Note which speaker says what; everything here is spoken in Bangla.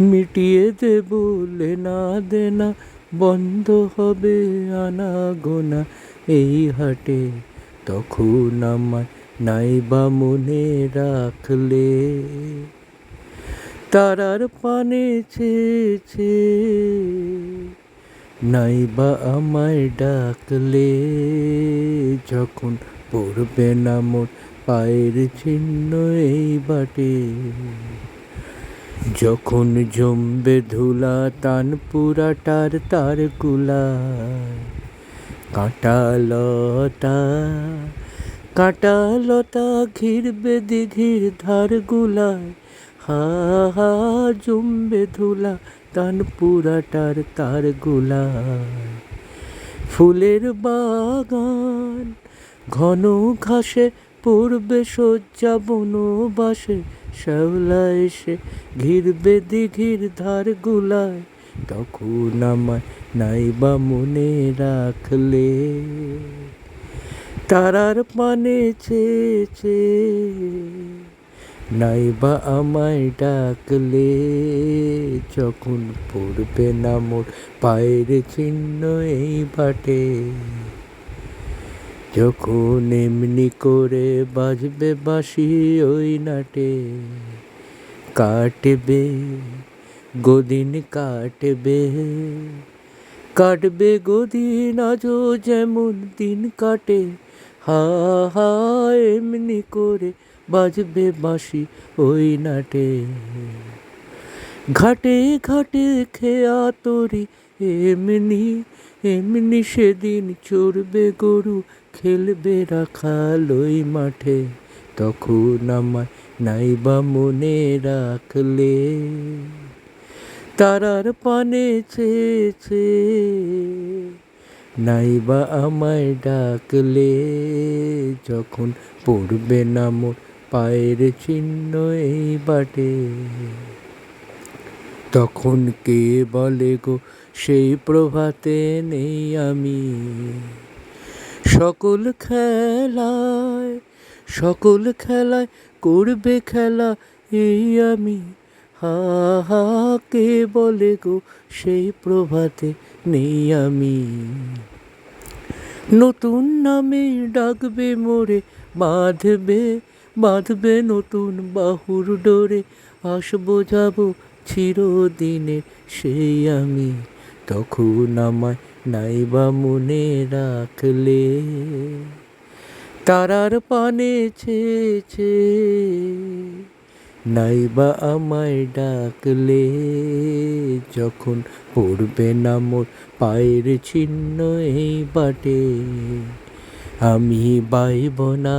Speaker 1: মিটিয়ে দেব লেনা দেনা, বন্ধ হবে আনা গোনা এই হাটে তখন আমায় নাইবা মনে রাখলে। তারার পানে চেয়েছে, নাইবা আমায় ডাকলে। যখন পড়বে না মোর পায়ের চিহ্ন এই বাটে। যখন জমবে ধুলা তান পুরাটার তারগুলা কাঁটা লতা কাঁটা লতা ঘিরবে দিঘির ধার গুলায়। হা হা, জমবে ধুলা তান পুরাটার তার গুলায়। ফুলের বাগান, ঘন ঘাসে পূর্বে শয্যা বনবাসে শ্যাওলা এসে ঘিরবে দিঘির ধার গুলায়, তখন আমায় নাইবা মনে রাখলে। তারার পানে চেয়েছে, নাইবা আমায় ডাকলে। যখন পড়বে না মোর পায়ের চিহ্ন এই বাটে যখন এমনি করে বাজবে বাঁশি ওই নাটে, কাটবে, গদিন কাটবে কাটবে গদিন আজও যেমন দিন কাটে, হা হা, এমনি করে বাজবে বাঁশি ওই নাটে। ঘাটে ঘাটে খেয়া তরি এমনি এমনি সেদিন চড়বে গরু, খেলবে রাখাল ওই মাঠে। তখন আমায় নাইবা মনে রাখলে। তারার পানে চেয়েছে, নাইবা আমায় ডাকলে। যখন পড়বে না মোর পায়ের চিহ্ন এই বাটে। তখন কে বলে গো, সেই প্রভাতে নেই আমি। সকল খেলায় সকল খেলায় করবে খেলা এই আমি। হা হা, কে বলে গো, সেই প্রভাতে নেই আমি। নতুন নামে ডাকবে মোরে, বাঁধবে বাঁধবে নতুন বাহুর ডোরে। আসব, যাব চিরদিনের সেই আমি, তখন আমায় নাইবা মনে রাখলে। তারার পানে চেয়েছে, নাইবা আমায় ডাকলে। যখন পড়বে না মোর পায়ের চিহ্ন এই বাটে, আমি বাইব না